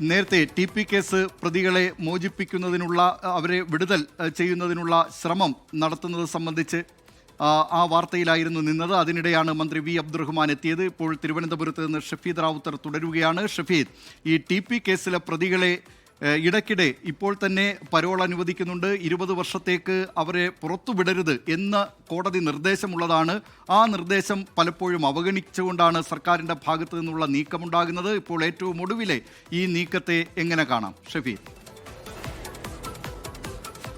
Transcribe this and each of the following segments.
നേരത്തെ T P case പ്രതികളെ മോചിപ്പിക്കുന്നതിനുള്ള അവരെ വിടുതൽ ചെയ്യുന്നതിനുള്ള ശ്രമം നടത്തുന്നത് സംബന്ധിച്ച് ആ, വാർത്തയിലായിരുന്നു നിന്നത്. അതിനിടെയാണ് മന്ത്രി വി. അബ്ദുറഹ്മാൻ എത്തിയത്. ഇപ്പോൾ തിരുവനന്തപുരത്ത് നിന്ന് ഷഫീദ് റാവുത്തർ തുടരുകയാണ്. ഷഫീദ് ഈ ടി പി കേസിലെ പ്രതികളെ ഇടയ്ക്കിടെ ഇപ്പോൾ തന്നെ പരോൾ അനുവദിക്കുന്നുണ്ട്. ഇരുപത് വർഷത്തേക്ക് അവരെ പുറത്തുവിടരുത് എന്ന കോടതി നിർദ്ദേശമുള്ളതാണ്. ആ നിർദ്ദേശം പലപ്പോഴും അവഗണിച്ചുകൊണ്ടാണ് സർക്കാരിന്റെ ഭാഗത്തു നിന്നുള്ള നീക്കമുണ്ടാകുന്നത്. ഇപ്പോൾ ഏറ്റവും ഒടുവിലെ ഈ നീക്കത്തെ എങ്ങനെ കാണാം? ഷഫീദ്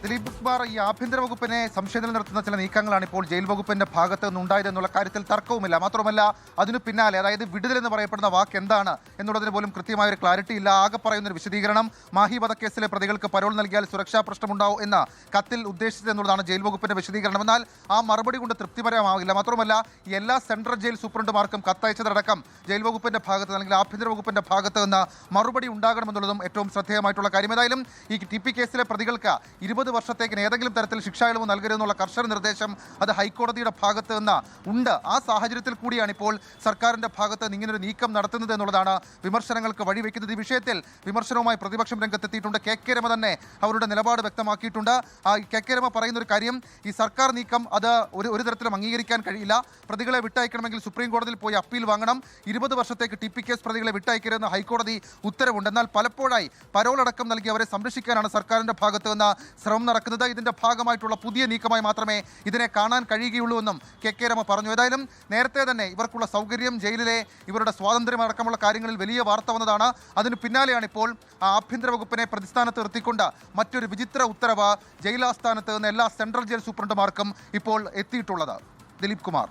ദിലീപ് കുമാർ ഈ ആഭ്യന്തര വകുപ്പിനെ സംശയത്തിൽ നിർത്തുന്ന ചില നീക്കങ്ങളാണ് ഇപ്പോൾ ജയിൽ വകുപ്പിന്റെ ഭാഗത്ത് നിന്നുണ്ടായതെന്നുള്ള കാര്യത്തിൽ തർക്കവുമില്ല. മാത്രമല്ല അതിനു പിന്നാലെ അതായത് വിടുതൽ എന്ന് പറയപ്പെടുന്ന വാക്ക് എന്താണ് എന്നുള്ളതിന് പോലും കൃത്യമായ ഒരു ക്ലാരിറ്റി ഇല്ല. ആകെ പറയുന്ന ഒരു വിശദീകരണം മാഹി വധക്കേസിലെ പ്രതികൾക്ക് പരോൾ നൽകിയാൽ സുരക്ഷാ പ്രശ്നമുണ്ടാവും എന്ന കത്തിൽ ഉദ്ദേശിച്ചത് എന്നുള്ളതാണ് ജയിൽ വകുപ്പിന്റെ വിശദീകരണം. എന്നാൽ ആ മറുപടി കൊണ്ട് തൃപ്തിപരമാവില്ല. മാത്രമല്ല എല്ലാ സെൻട്രൽ ജയിൽ സൂപ്രണ്ടുമാർക്കും കത്തയച്ചതടക്കം ജയിൽ വകുപ്പിന്റെ ഭാഗത്ത് അല്ലെങ്കിൽ ആഭ്യന്തര വകുപ്പിന്റെ ഭാഗത്ത് നിന്ന് മറുപടി ഉണ്ടാകണമെന്നുള്ളതും ഏറ്റവും ശ്രദ്ധേയമായിട്ടുള്ള കാര്യം. ഏതായാലും ഈ ടി പി കേസിലെ പ്രതികൾക്ക് ഇരുപത് വർഷത്തേക്കിന് ഏതെങ്കിലും തരത്തിൽ ശിക്ഷാ ഇളവ് നൽകരുതെന്നുള്ള കർശന നിർദ്ദേശം അത് ഹൈക്കോടതിയുടെ ഭാഗത്ത് നിന്ന് ഉണ്ട്. ആ സാഹചര്യത്തിൽ കൂടിയാണ് ഇപ്പോൾ സർക്കാരിന്റെ ഭാഗത്ത് നിന്ന് ഇങ്ങനൊരു നീക്കം നടത്തുന്നത് എന്നുള്ളതാണ് വിമർശനങ്ങൾക്ക് വഴിവെക്കുന്നത്. ഈ വിഷയത്തിൽ വിമർശനവുമായി പ്രതിപക്ഷം രംഗത്തെത്തിയിട്ടുണ്ട്. കെ കെ രമ തന്നെ അവരുടെ നിലപാട് വ്യക്തമാക്കിയിട്ടുണ്ട്. ആ കെ കെ രമ പറയുന്ന ഒരു കാര്യം ഈ സർക്കാർ നീക്കം അത് ഒരു ഒരു തരത്തിലും അംഗീകരിക്കാൻ കഴിയില്ല. പ്രതികളെ വിട്ടയക്കണമെങ്കിൽ സുപ്രീം കോടതിയിൽ പോയി അപ്പീൽ വാങ്ങണം. ഇരുപത് വർഷത്തേക്ക് ടി പി കേസ് പ്രതികളെ വിട്ടയക്കരുതെന്ന് ഹൈക്കോടതി ഉത്തരവുണ്ട്. എന്നാൽ പലപ്പോഴായി പരോളടക്കം നൽകി അവരെ സംരക്ഷിക്കാനാണ് സർക്കാരിന്റെ ഭാഗത്ത് നിന്ന് ശ്രമം നടക്കുന്നത് ഇതിന്റെ ഭാഗമായിട്ടുള്ള പുതിയ നീക്കമായി മാത്രമേ ഇതിനെ കാണാൻ കഴിയുകയുള്ളൂ എന്നും കെ കെ രമ പറഞ്ഞു. ഏതായാലും നേരത്തെ തന്നെ ഇവർക്കുള്ള സൗകര്യം ജയിലിലെ ഇവരുടെ സ്വാതന്ത്ര്യം അടക്കമുള്ള കാര്യങ്ങളിൽ വലിയ വാർത്ത വന്നതാണ്. അതിന് പിന്നാലെയാണ് ഇപ്പോൾ ആഭ്യന്തര വകുപ്പിനെ പ്രതിസ്ഥാനത്ത് നിർത്തിക്കൊണ്ട് മറ്റൊരു വിചിത്ര ഉത്തരവ് ജയിലാസ്ഥാനത്ത് നിന്ന് എല്ലാ സെൻട്രൽ ജയിൽ സൂപ്രണ്ടുമാർക്കും ഇപ്പോൾ എത്തിയിട്ടുള്ളത്. Dileep Kumar.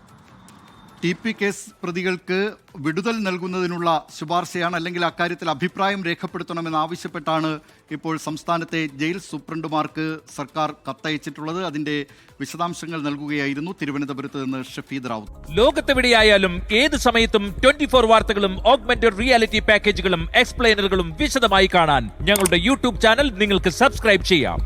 T P case പ്രതികൾക്ക് വിടുതൽ നൽകുന്നതിനുള്ള ശുപാർശയാണ് അല്ലെങ്കിൽ അക്കാര്യത്തിൽ അഭിപ്രായം രേഖപ്പെടുത്തണമെന്ന് ആവശ്യപ്പെട്ടാണ് ഇപ്പോൾ സംസ്ഥാനത്തെ ജയിൽ സൂപ്രണ്ടുമാർക്ക് സർക്കാർ കത്തയച്ചിട്ടുള്ളത്. അതിന്റെ വിശദാംശങ്ങൾ നൽകുകയായിരുന്നു തിരുവനന്തപുരത്ത് നിന്ന് ഷഫീദ് റാവുത്ത്. ലോകത്തെവിടെയായാലും ഏത് സമയത്തും ട്വന്റി ഫോർ വാർത്തകളും ഓഗ്മെന്റഡ് റിയാലിറ്റി പാക്കേജുകളും എക്സ്പ്ലെയിനറുകളും വിശദമായി കാണാൻ ഞങ്ങളുടെ യൂട്യൂബ് ചാനൽ നിങ്ങൾക്ക് സബ്സ്ക്രൈബ് ചെയ്യാം.